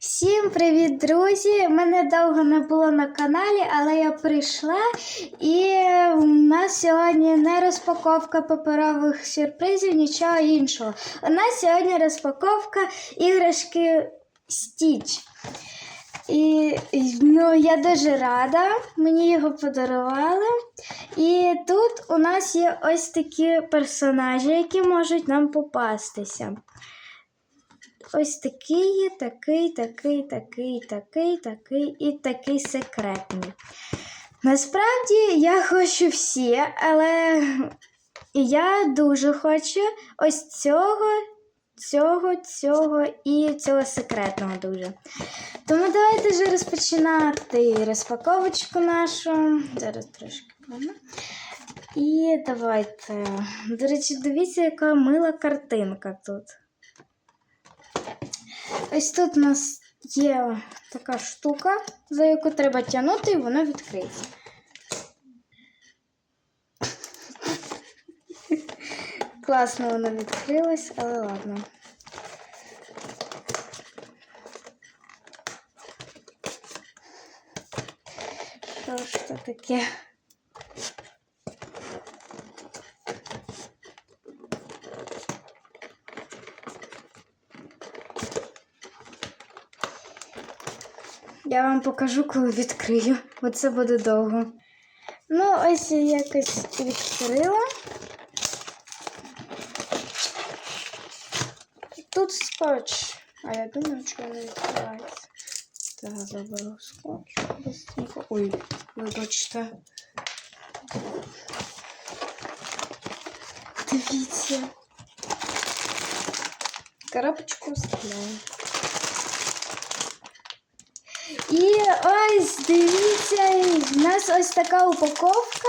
Всім привіт, друзі! Мене довго не було на каналі, але я прийшла і у нас сьогодні не розпаковка паперових сюрпризів, нічого іншого. У нас сьогодні розпаковка іграшки Стіч. І ну, я дуже рада, мені його подарували. І тут у нас є ось такі персонажі, які можуть нам попастися. Ось такий, є, такий, такий, такий, такий, такий і такий секретний. Насправді я хочу всі, але я дуже хочу ось цього, цього, цього і цього секретного дуже. Тому давайте вже розпочинати розпаковочку нашу. Зараз трошки. ладно. І давайте. До речі, дивіться, яка мила картинка тут. Ось тут у нас є така штука, за яку треба тягнути, і воно відкриється. Класно воно відкрилось, але ладно. Що ж це таке? Я вам покажу, коли відкрию, бо це буде довго. Ну, ось я якось відкрила. Тут скотч. А я думаю, що не відкривається. Так, заберу скотч. Быстренько. Ой, вибачте. Дивіться. Коробочку вставляю. І ось дивіться, в нас ось така упаковка.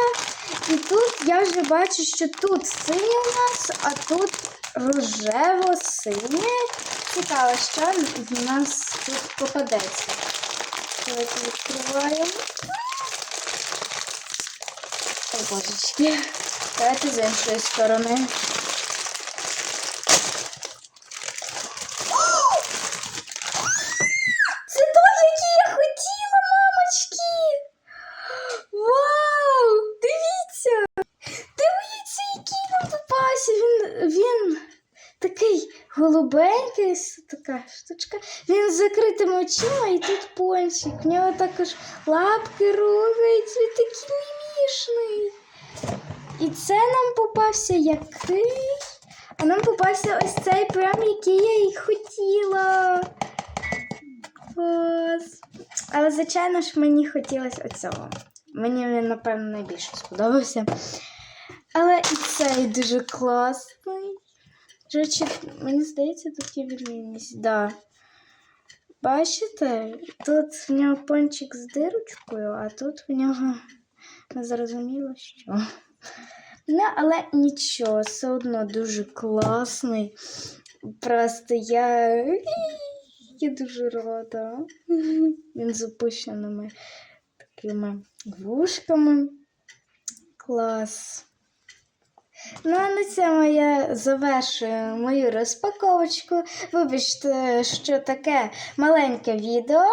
І тут я вже бачу, що тут синє у нас, а тут рожево-синє. Цікаво, що в нас тут попадеться. Давайте відкриваємо. Ой, божечки. Давайте з іншої сторони. Це то, які я хотіла, мамочки! Вау! Дивіться! Дивіться, який нам попався! Він, він такий голубенький, така штучка. Він з закритими очима і тут пончик. В нього також лапки рухаються, він такий мімішний. І це нам попався який? А нам попався ось цей прям, який я і хотіла. Клас. Але, звичайно ж, мені хотілося оцього. Мені він, напевно, найбільше сподобався. Але і цей дуже класний. До речі, мені здається, тут є відмінність. Да. Бачите, тут в нього пончик з дирочкою, а тут в нього не зрозуміло що. Ну, але нічого, все одно дуже класний. Просто я. Я дуже рада. Він з опущеними такими вушками. Клас. Ну, а на цьому я завершую мою розпаковочку. Вибачте, що таке маленьке відео,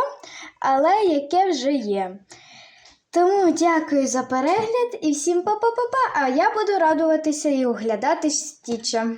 але яке вже є. Тому дякую за перегляд і всім па-па-па-па, а я буду радуватися і оглядати стіча.